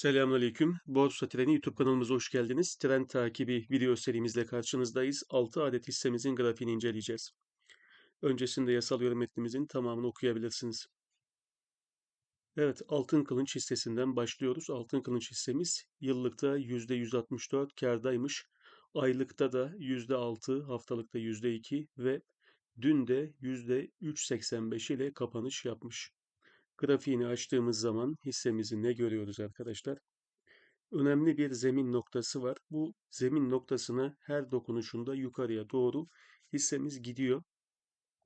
Selamünaleyküm. Borsa Treni YouTube kanalımıza hoş geldiniz. Trend takibi video serimizle karşınızdayız. 6 adet hissemizin grafiğini inceleyeceğiz. Öncesinde yasal yorum metnimizin tamamını okuyabilirsiniz. Evet, Altın Kılınç hissesinden başlıyoruz. Altın Kılınç hissemiz yıllıkta %164 kardaymış. Aylıkta da %6, haftalıkta %2 ve dün de %3.85 ile kapanış yapmış. Grafiğini açtığımız zaman hissemizi ne görüyoruz arkadaşlar? Önemli bir zemin noktası var. Bu zemin noktasına her dokunuşunda yukarıya doğru hissemiz gidiyor.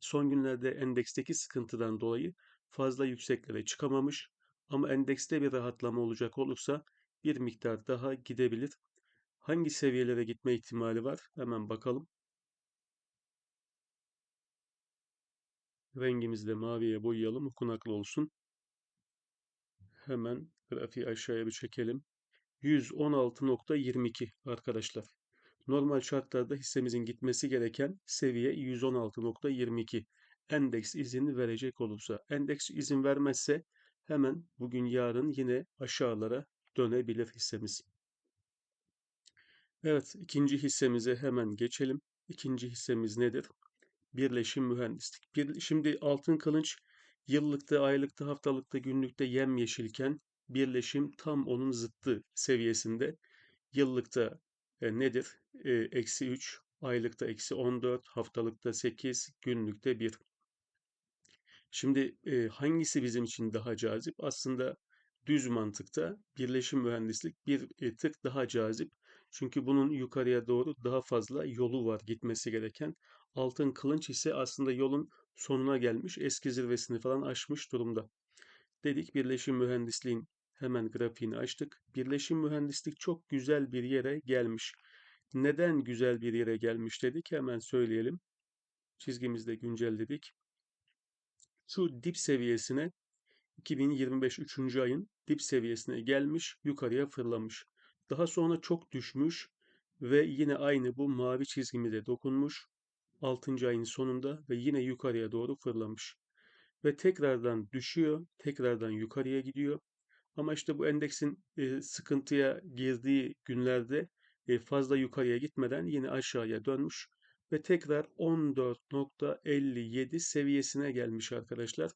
Son günlerde endeksteki sıkıntıdan dolayı fazla yükseklere çıkamamış ama endekste bir rahatlama olacak olursa bir miktar daha gidebilir. Hangi seviyelere gitme ihtimali var? Hemen bakalım. Rengimizi de maviye boyayalım, okunaklı olsun. Hemen grafiği aşağıya bir çekelim. 116.22 arkadaşlar. Normal şartlarda hissemizin gitmesi gereken seviye 116.22. Endeks izin verecek olursa. Endeks izin vermezse hemen bugün yarın yine aşağılara dönebilir hissemiz. Evet ikinci hissemize hemen geçelim. İkinci hissemiz nedir? Birleşim mühendislik. Bir, şimdi altın kılınç yıllıkta, aylıkta, haftalıkta, günlükte yem yeşilken birleşim tam onun zıttı seviyesinde. Yıllıkta e, nedir? E, eksi 3, aylıkta eksi 14, haftalıkta 8, günlükte 1. Şimdi e, hangisi bizim için daha cazip? Aslında düz mantıkta birleşim mühendislik bir e, tık daha cazip. Çünkü bunun yukarıya doğru daha fazla yolu var gitmesi gereken. Altın kılınç ise aslında yolun sonuna gelmiş, eski zirvesini falan aşmış durumda. Dedik birleşim mühendisliğin hemen grafiğini açtık. Birleşim mühendislik çok güzel bir yere gelmiş. Neden güzel bir yere gelmiş dedik hemen söyleyelim. Çizgimizde güncelledik. Şu dip seviyesine 2025 3. ayın dip seviyesine gelmiş, yukarıya fırlamış. Daha sonra çok düşmüş ve yine aynı bu mavi çizgimize dokunmuş. 6. ayın sonunda ve yine yukarıya doğru fırlamış. Ve tekrardan düşüyor, tekrardan yukarıya gidiyor. Ama işte bu endeksin e, sıkıntıya girdiği günlerde e, fazla yukarıya gitmeden yine aşağıya dönmüş ve tekrar 14.57 seviyesine gelmiş arkadaşlar.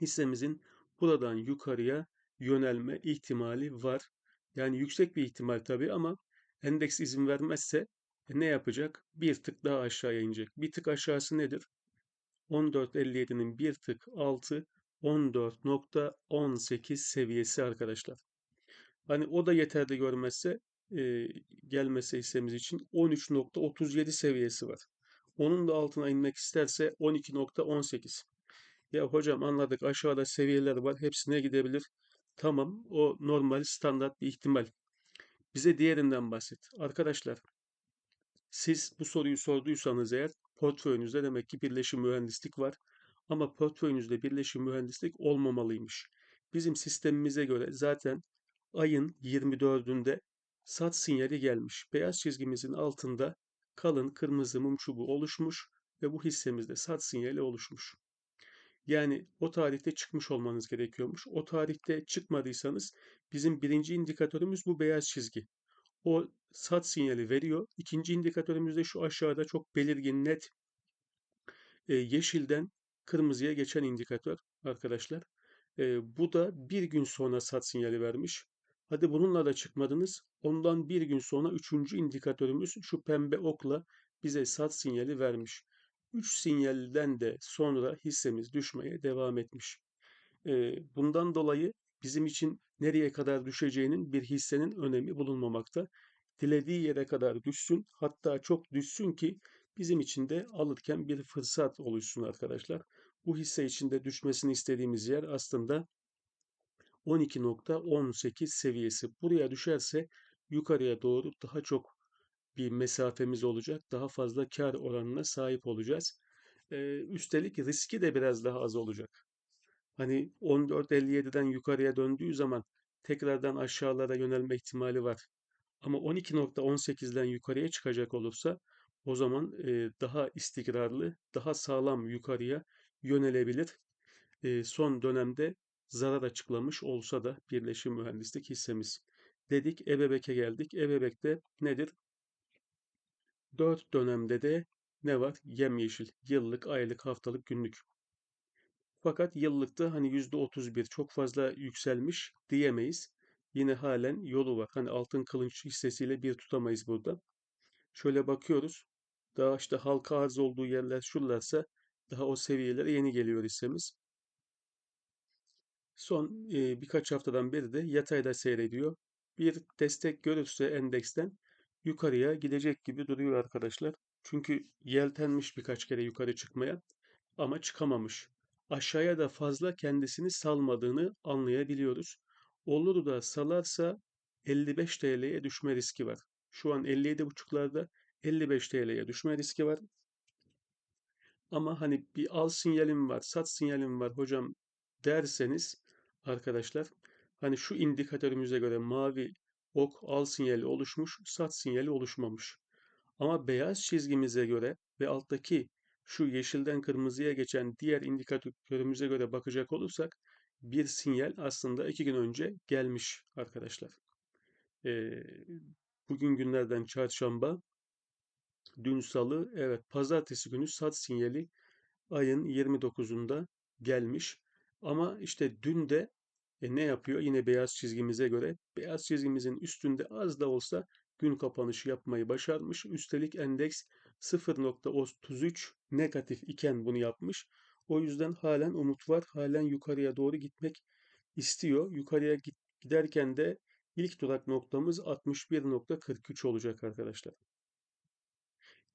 Hissemizin buradan yukarıya yönelme ihtimali var. Yani yüksek bir ihtimal tabii ama endeks izin vermezse e, ne yapacak? Bir tık daha aşağıya inecek. Bir tık aşağısı nedir? 14.57'nin bir tık altı 14.18 seviyesi arkadaşlar. Hani o da yeterli görmezse e, gelmese hissemiz için 13.37 seviyesi var. Onun da altına inmek isterse 12.18. Ya hocam anladık aşağıda seviyeler var hepsine gidebilir. Tamam o normal standart bir ihtimal. Bize diğerinden bahset. Arkadaşlar siz bu soruyu sorduysanız eğer portföyünüzde demek ki birleşim mühendislik var. Ama portföyünüzde birleşim mühendislik olmamalıymış. Bizim sistemimize göre zaten ayın 24'ünde sat sinyali gelmiş. Beyaz çizgimizin altında kalın kırmızı mum çubuğu oluşmuş ve bu hissemizde sat sinyali oluşmuş. Yani o tarihte çıkmış olmanız gerekiyormuş. O tarihte çıkmadıysanız bizim birinci indikatörümüz bu beyaz çizgi. O sat sinyali veriyor. İkinci indikatörümüz de şu aşağıda çok belirgin net e, yeşilden kırmızıya geçen indikatör arkadaşlar. E, bu da bir gün sonra sat sinyali vermiş. Hadi bununla da çıkmadınız. Ondan bir gün sonra üçüncü indikatörümüz şu pembe okla bize sat sinyali vermiş. Üç sinyalden de sonra hissemiz düşmeye devam etmiş. Bundan dolayı bizim için nereye kadar düşeceğinin bir hissenin önemi bulunmamakta. Dilediği yere kadar düşsün hatta çok düşsün ki bizim için de alırken bir fırsat oluşsun arkadaşlar. Bu hisse içinde düşmesini istediğimiz yer aslında 12.18 seviyesi. Buraya düşerse yukarıya doğru daha çok bir mesafemiz olacak. Daha fazla kar oranına sahip olacağız. Ee, üstelik riski de biraz daha az olacak. Hani 14.57'den yukarıya döndüğü zaman tekrardan aşağılara yönelme ihtimali var. Ama 12.18'den yukarıya çıkacak olursa o zaman e, daha istikrarlı, daha sağlam yukarıya yönelebilir. E, son dönemde zarar açıklamış olsa da Birleşim Mühendislik hissemiz. Dedik Ebebek'e geldik. Ebebek'te nedir? 4 dönemde de ne var? Yemyeşil. Yıllık, aylık, haftalık, günlük. Fakat yıllıkta hani %31 çok fazla yükselmiş diyemeyiz. Yine halen yolu var. Hani altın kılınç hissesiyle bir tutamayız burada. Şöyle bakıyoruz. Daha işte halka arz olduğu yerler şuralarsa daha o seviyelere yeni geliyor hissemiz. Son birkaç haftadan beri de yatayda seyrediyor. Bir destek görürse endeksten yukarıya gidecek gibi duruyor arkadaşlar. Çünkü yeltenmiş birkaç kere yukarı çıkmaya ama çıkamamış. Aşağıya da fazla kendisini salmadığını anlayabiliyoruz. Olur da salarsa 55 TL'ye düşme riski var. Şu an 57.5'larda 55 TL'ye düşme riski var. Ama hani bir al sinyalim var, sat sinyalim var hocam derseniz arkadaşlar hani şu indikatörümüze göre mavi ok al sinyali oluşmuş, sat sinyali oluşmamış. Ama beyaz çizgimize göre ve alttaki şu yeşilden kırmızıya geçen diğer indikatörümüze göre bakacak olursak bir sinyal aslında iki gün önce gelmiş arkadaşlar. Ee, bugün günlerden çarşamba, dün salı, evet pazartesi günü sat sinyali ayın 29'unda gelmiş. Ama işte dün de e, ne yapıyor? Yine beyaz çizgimize göre beyaz çizgimizin üstünde az da olsa gün kapanışı yapmayı başarmış. Üstelik endeks 0.33 negatif iken bunu yapmış. O yüzden halen umut var. Halen yukarıya doğru gitmek istiyor. Yukarıya giderken de ilk durak noktamız 61.43 olacak arkadaşlar.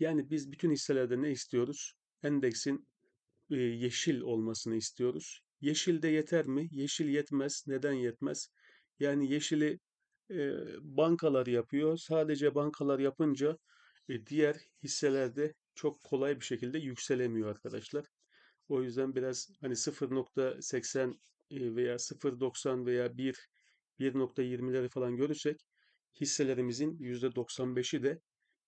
Yani biz bütün hisselerde ne istiyoruz? Endeksin yeşil olmasını istiyoruz. Yeşil de yeter mi? Yeşil yetmez. Neden yetmez? Yani yeşili e, bankalar yapıyor. Sadece bankalar yapınca e, diğer hisselerde çok kolay bir şekilde yükselemiyor arkadaşlar. O yüzden biraz hani 0.80 e, veya 0.90 veya 1 1.20'leri falan görürsek hisselerimizin %95'i de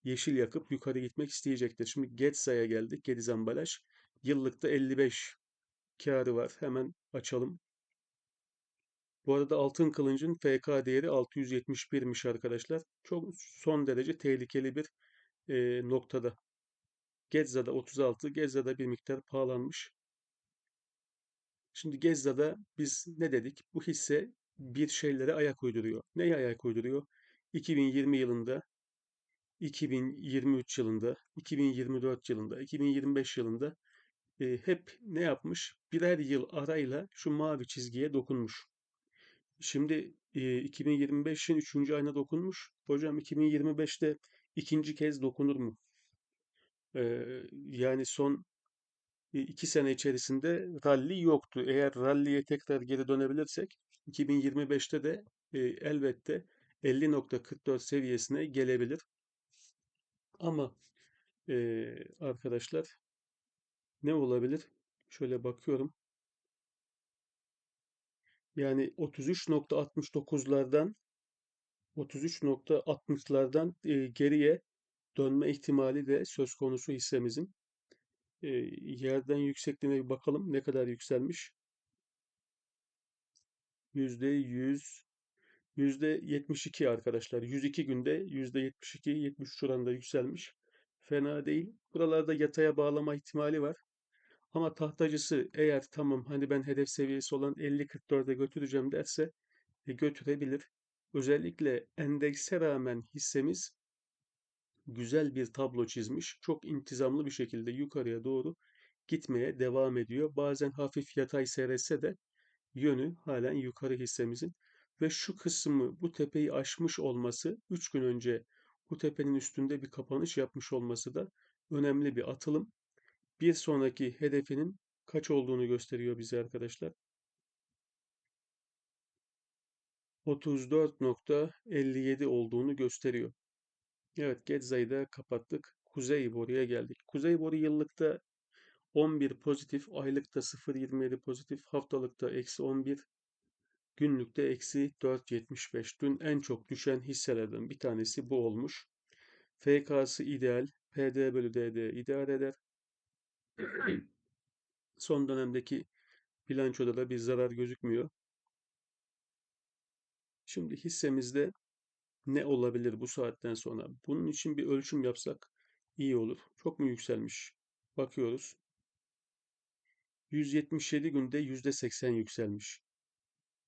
yeşil yakıp yukarı gitmek isteyecektir. Şimdi Getsa'ya geldik. Gediz ambalaj. Yıllıkta 55 kârı var. Hemen açalım. Bu arada altın kılıncın FK değeri 671'miş arkadaşlar. Çok son derece tehlikeli bir e, noktada. Gezza'da 36, Gezza'da bir miktar pahalanmış. Şimdi Gezza'da biz ne dedik? Bu hisse bir şeylere ayak uyduruyor. Neye ayak uyduruyor? 2020 yılında, 2023 yılında, 2024 yılında, 2025 yılında e, hep ne yapmış? Birer yıl arayla şu mavi çizgiye dokunmuş. Şimdi e, 2025'in 3. ayına dokunmuş. Hocam 2025'te ikinci kez dokunur mu? E, yani son e, iki sene içerisinde rally yoktu. Eğer rally'ye tekrar geri dönebilirsek 2025'te de e, elbette 50.44 seviyesine gelebilir. Ama e, arkadaşlar ne olabilir? Şöyle bakıyorum. Yani 33.69'lardan 33.60'lardan e, geriye dönme ihtimali de söz konusu hissemizin. Yerden yüksekliğine bir bakalım ne kadar yükselmiş. %100 %72 arkadaşlar. 102 günde %72 73 oranında yükselmiş. Fena değil. Buralarda yataya bağlama ihtimali var. Ama tahtacısı eğer tamam hani ben hedef seviyesi olan 50-44'e götüreceğim derse e, götürebilir. Özellikle endekse rağmen hissemiz güzel bir tablo çizmiş. Çok intizamlı bir şekilde yukarıya doğru gitmeye devam ediyor. Bazen hafif yatay seyretse de yönü halen yukarı hissemizin ve şu kısmı bu tepeyi aşmış olması 3 gün önce bu tepenin üstünde bir kapanış yapmış olması da önemli bir atılım bir sonraki hedefinin kaç olduğunu gösteriyor bize arkadaşlar. 34.57 olduğunu gösteriyor. Evet Getza'yı da kapattık. Kuzey boruya geldik. Kuzey boru yıllıkta 11 pozitif, aylıkta 0.27 pozitif, haftalıkta eksi 11, günlükte eksi 4.75. Dün en çok düşen hisselerden bir tanesi bu olmuş. FK'sı ideal, PD bölü DD idare eder. Son dönemdeki Bilançoda da bir zarar gözükmüyor. Şimdi hissemizde ne olabilir bu saatten sonra? Bunun için bir ölçüm yapsak iyi olur. Çok mu yükselmiş? Bakıyoruz. 177 günde %80 yükselmiş.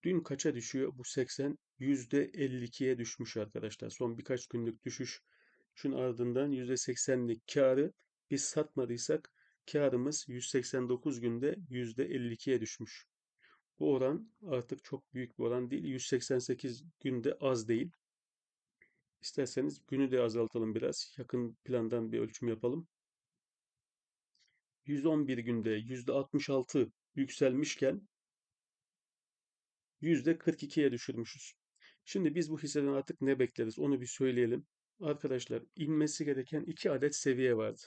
Dün kaça düşüyor? Bu 80 %52'ye düşmüş arkadaşlar. Son birkaç günlük düşüş. Şunun ardından %80'lik karı biz satmadıysak karımız 189 günde %52'ye düşmüş. Bu oran artık çok büyük bir oran değil. 188 günde az değil. İsterseniz günü de azaltalım biraz. Yakın plandan bir ölçüm yapalım. 111 günde %66 yükselmişken %42'ye düşürmüşüz. Şimdi biz bu hisseden artık ne bekleriz onu bir söyleyelim. Arkadaşlar inmesi gereken iki adet seviye vardı.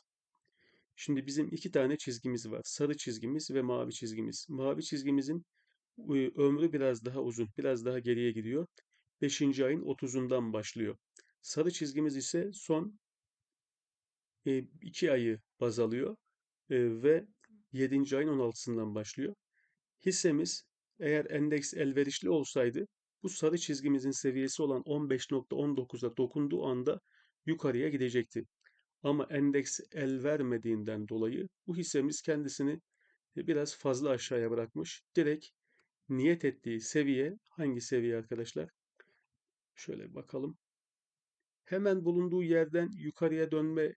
Şimdi bizim iki tane çizgimiz var. Sarı çizgimiz ve mavi çizgimiz. Mavi çizgimizin ömrü biraz daha uzun, biraz daha geriye gidiyor. 5. ayın 30'undan başlıyor. Sarı çizgimiz ise son 2 e, ayı baz alıyor e, ve 7. ayın 16'sından başlıyor. Hissemiz eğer endeks elverişli olsaydı bu sarı çizgimizin seviyesi olan 15.19'a dokunduğu anda yukarıya gidecekti. Ama endeks el vermediğinden dolayı bu hissemiz kendisini biraz fazla aşağıya bırakmış. Direkt niyet ettiği seviye hangi seviye arkadaşlar? Şöyle bakalım. Hemen bulunduğu yerden yukarıya dönme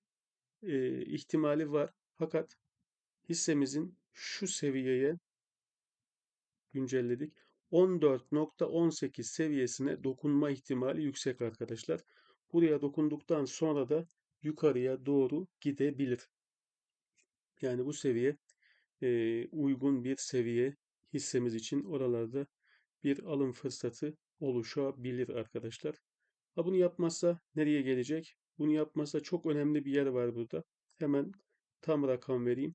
e, ihtimali var. Fakat hissemizin şu seviyeye güncelledik. 14.18 seviyesine dokunma ihtimali yüksek arkadaşlar. Buraya dokunduktan sonra da yukarıya doğru gidebilir. Yani bu seviye e, uygun bir seviye hissemiz için oralarda bir alım fırsatı oluşabilir arkadaşlar. Ha bunu yapmazsa nereye gelecek? Bunu yapmazsa çok önemli bir yer var burada. Hemen tam rakam vereyim.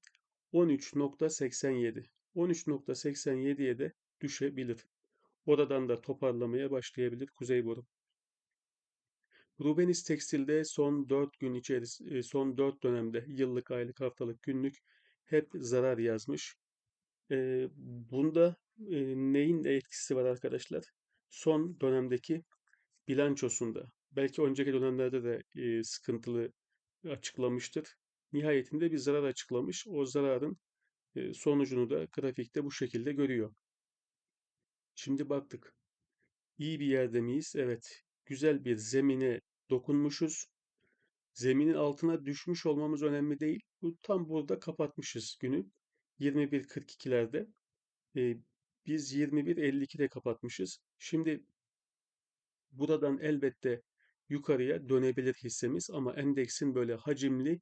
13.87. 13.87'ye de düşebilir. Oradan da toparlamaya başlayabilir Kuzey Boru. Rubenis Tekstil'de son 4 gün içerisinde, son 4 dönemde yıllık, aylık, haftalık, günlük hep zarar yazmış. E, bunda e, neyin etkisi var arkadaşlar? Son dönemdeki bilançosunda. Belki önceki dönemlerde de e, sıkıntılı açıklamıştır. Nihayetinde bir zarar açıklamış. O zararın e, sonucunu da grafikte bu şekilde görüyor. Şimdi baktık. İyi bir yerde miyiz? Evet. Güzel bir zemine dokunmuşuz. Zeminin altına düşmüş olmamız önemli değil. Bu tam burada kapatmışız günü. 21.42'lerde. Ee, biz 21.52'de kapatmışız. Şimdi buradan elbette yukarıya dönebilir hissemiz ama endeksin böyle hacimli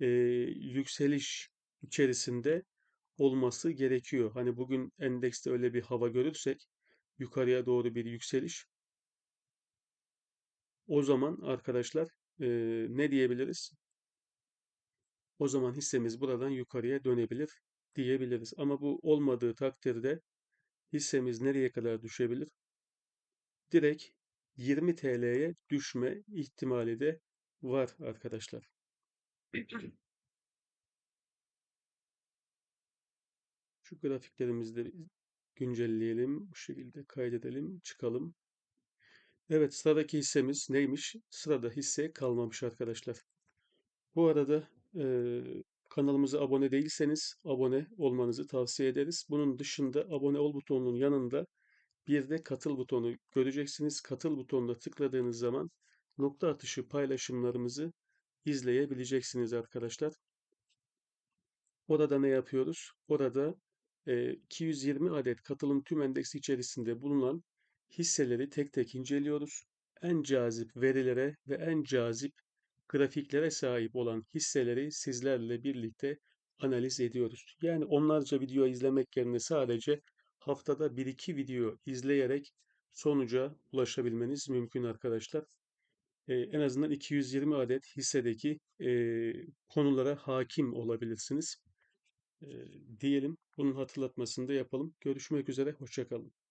e, yükseliş içerisinde olması gerekiyor. Hani bugün endekste öyle bir hava görürsek yukarıya doğru bir yükseliş o zaman arkadaşlar e, ne diyebiliriz? O zaman hissemiz buradan yukarıya dönebilir diyebiliriz. Ama bu olmadığı takdirde hissemiz nereye kadar düşebilir? Direkt 20 TL'ye düşme ihtimali de var arkadaşlar. Şu grafiklerimizi de güncelleyelim. Bu şekilde kaydedelim. Çıkalım. Evet sıradaki hissemiz neymiş? Sırada hisse kalmamış arkadaşlar. Bu arada e, kanalımıza abone değilseniz abone olmanızı tavsiye ederiz. Bunun dışında abone ol butonunun yanında bir de katıl butonu göreceksiniz. Katıl butonuna tıkladığınız zaman nokta atışı paylaşımlarımızı izleyebileceksiniz arkadaşlar. Orada ne yapıyoruz? Orada 220 adet katılım tüm endeksi içerisinde bulunan hisseleri tek tek inceliyoruz. En cazip verilere ve en cazip grafiklere sahip olan hisseleri sizlerle birlikte analiz ediyoruz. Yani onlarca video izlemek yerine sadece haftada 1-2 video izleyerek sonuca ulaşabilmeniz mümkün arkadaşlar. Ee, en azından 220 adet hissedeki e, konulara hakim olabilirsiniz. Ee, diyelim. Bunun hatırlatmasını da yapalım. Görüşmek üzere. Hoşçakalın.